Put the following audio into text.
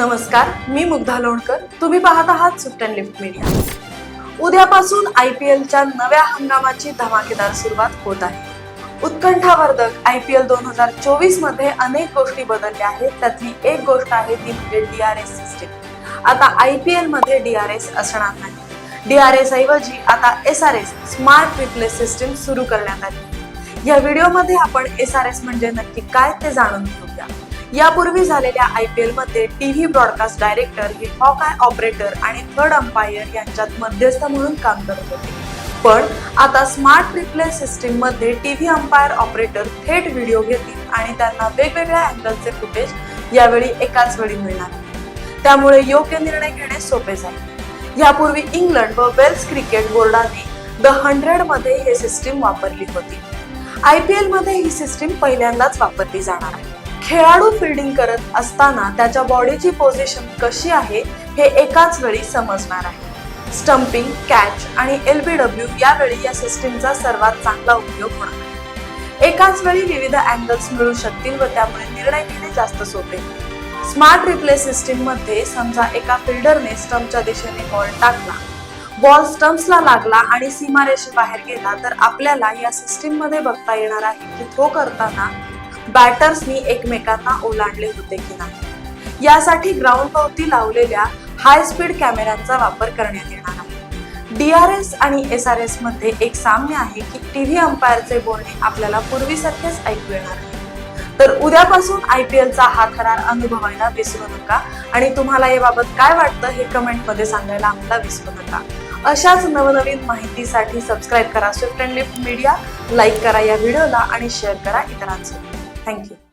नमस्कार मी मुग्धा लोणकर. तुम्ही पाहत आहात सुट अँड लिफ्ट मीडिया. उद्यापासून आय पी एलच्या नव्या हंगामाची धमाकेदार सुरुवात होत आहे. उत्कंठावर्धक आय पी एल दोन हजार चोवीसमध्ये अनेक गोष्टी बदलल्या आहेत. त्यातली एक गोष्ट आहे ती म्हणजे एस सिस्टीम आता आय पी एलमध्ये एस असणार नाही. डी आर ऐवजी आता S R S smart replace system सुरू करण्यात आली. या व्हिडिओमध्ये आपण एस आर एस म्हणजे नक्की काय ते जाणून घेऊया. यापूर्वी झालेल्या आय पी एलमध्ये टी व्ही ब्रॉडकास्ट डायरेक्टर हे हॉक आय ऑपरेटर आणि थर्ड अंपायर यांच्यात मध्यस्थ म्हणून काम करत होते. पण आता स्मार्ट रिप्ले सिस्टीममध्ये टी व्ही अंपायर ऑपरेटर थेट व्हिडिओ घेतील आणि त्यांना वेगवेगळ्या अँगलचे फुटेज यावेळी एकाच वेळी मिळणार. त्यामुळे योग्य निर्णय घेणे सोपे जाईल यापूर्वी इंग्लंड व वेल्स क्रिकेट बोर्डाने द हंड्रेडमध्ये हे सिस्टीम वापरली होती. आय पी एलमध्ये ही सिस्टीम पहिल्यांदाच वापरली जाणार आहे. खेळाडू फिल्डिंग करत असताना त्याच्या बॉडीची पोझिशन कशी आहे हे एकाच वेळी समजणार आहे. स्टंपिंग कॅच आणि एल बी डब्ल्यू यावेळी या सिस्टीमचा सर्वात चांगला उपयोग होणार आहे. एकाच वेळी विविध अँगल्स मिळू शकतील व त्यामुळे निर्णय घेणे जास्त सोपे स्मार्ट रिप्ले सिस्टीममध्ये समजा एका फिल्डरने स्टम्पच्या दिशेने बॉल टाकला बॉल स्टम्प्सला लागला आणि सीमारेषेबाहेर गेला तर आपल्याला या सिस्टीममध्ये बघता येणार आहे की थ्रो करताना बॅटर्सनी एकमेकांना ओलांडले होते की नाही? यासाठी ग्राउंड भोवती लावलेल्या हाय स्पीड कॅमेऱ्यांचा वापर करण्यात येणार आहे. एस आणि एस आर एसमध्ये एक साम्य आहे की टी व्ही अंपायरचे बोलणे आपल्याला पूर्वीसारखेच ऐकू येणार आहे तर उद्यापासून आय पी एलचा हा थरार अनुभवायला विसरू नका आणि तुम्हाला याबाबत काय वाटतं हे कमेंटमध्ये सांगायला आम्हाला विसरू नका. अशाच नवनवीन माहितीसाठी सबस्क्राईब करा swift and lift media like करा या व्हिडिओला आणि शेअर करा इतरांसोबत थँक्यू.